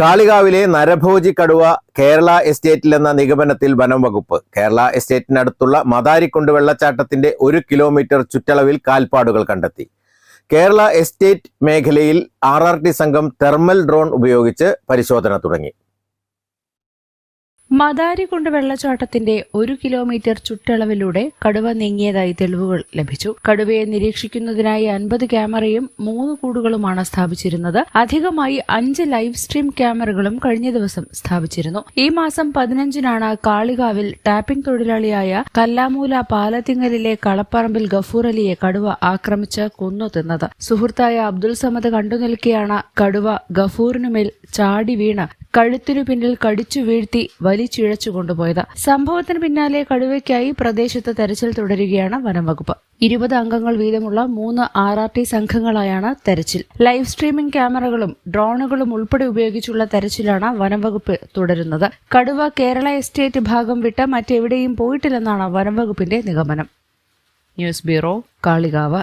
കാളികാവിലെ നരഭോജി കടുവ കേരള എസ്റ്റേറ്റിൽ എന്ന നിഗമനത്തിൽ വനം വകുപ്പ്. കേരള എസ്റ്റേറ്റിനടുത്തുള്ള മദാരിക്കുണ്ട് വെള്ളച്ചാട്ടത്തിന്റെ ഒരു കിലോമീറ്റർ ചുറ്റളവിൽ കാൽപ്പാടുകൾ കണ്ടെത്തി. കേരള എസ്റ്റേറ്റ് മേഖലയിൽ ആർ സംഘം തെർമൽ ഡ്രോൺ ഉപയോഗിച്ച് പരിശോധന തുടങ്ങി. മദാരികുണ്ട് വെള്ളച്ചാട്ടത്തിന്റെ ഒരു കിലോമീറ്റർ ചുറ്റളവിലൂടെ കടുവ നീങ്ങിയതായി തെളിവുകൾ ലഭിച്ചു. കടുവയെ നിരീക്ഷിക്കുന്നതിനായി അൻപത് ക്യാമറയും മൂന്ന് കൂടുകളുമാണ് സ്ഥാപിച്ചിരുന്നത്. അധികമായി അഞ്ച് ലൈവ് സ്ട്രീം ക്യാമറകളും കഴിഞ്ഞ ദിവസം സ്ഥാപിച്ചിരുന്നു. ഈ മാസം പതിനഞ്ചിനാണ് കാളികാവിൽ ടാപ്പിംഗ് തൊഴിലാളിയായ കല്ലാമൂല പാലത്തിങ്ങലിലെ കളപ്പറമ്പിൽ ഗഫൂർ അലിയെ കടുവ ആക്രമിച്ച് കൊന്നു തിന്നത്. സുഹൃത്തായ അബ്ദുൾ സമദ് കണ്ടുനിൽക്കെയാണ് കടുവ ഗഫൂറിനുമേൽ ചാടി വീണ് കഴുത്തിനു പിന്നിൽ കടിച്ചു വീഴ്ത്തി വലിച്ചിഴച്ചു കൊണ്ടുപോയത്. സംഭവത്തിന് പിന്നാലെ കടുവയ്ക്കായി പ്രദേശത്ത് തെരച്ചിൽ തുടരുകയാണ് വനംവകുപ്പ് ഇരുപത് അംഗങ്ങൾ വീതമുള്ള മൂന്ന് ആർ ആർ ടി സംഘങ്ങളായാണ് തെരച്ചിൽ. ലൈവ് സ്ട്രീമിംഗ് ക്യാമറകളും ഡ്രോണുകളും ഉൾപ്പെടെ ഉപയോഗിച്ചുള്ള തെരച്ചിലാണ് വനംവകുപ്പ് തുടരുന്നത്. കടുവ കേരള എസ്റ്റേറ്റ് ഭാഗം വിട്ട് മറ്റെവിടെയും പോയിട്ടില്ലെന്നാണ് വനംവകുപ്പിന്റെ നിഗമനം. News bureau Kalikavu.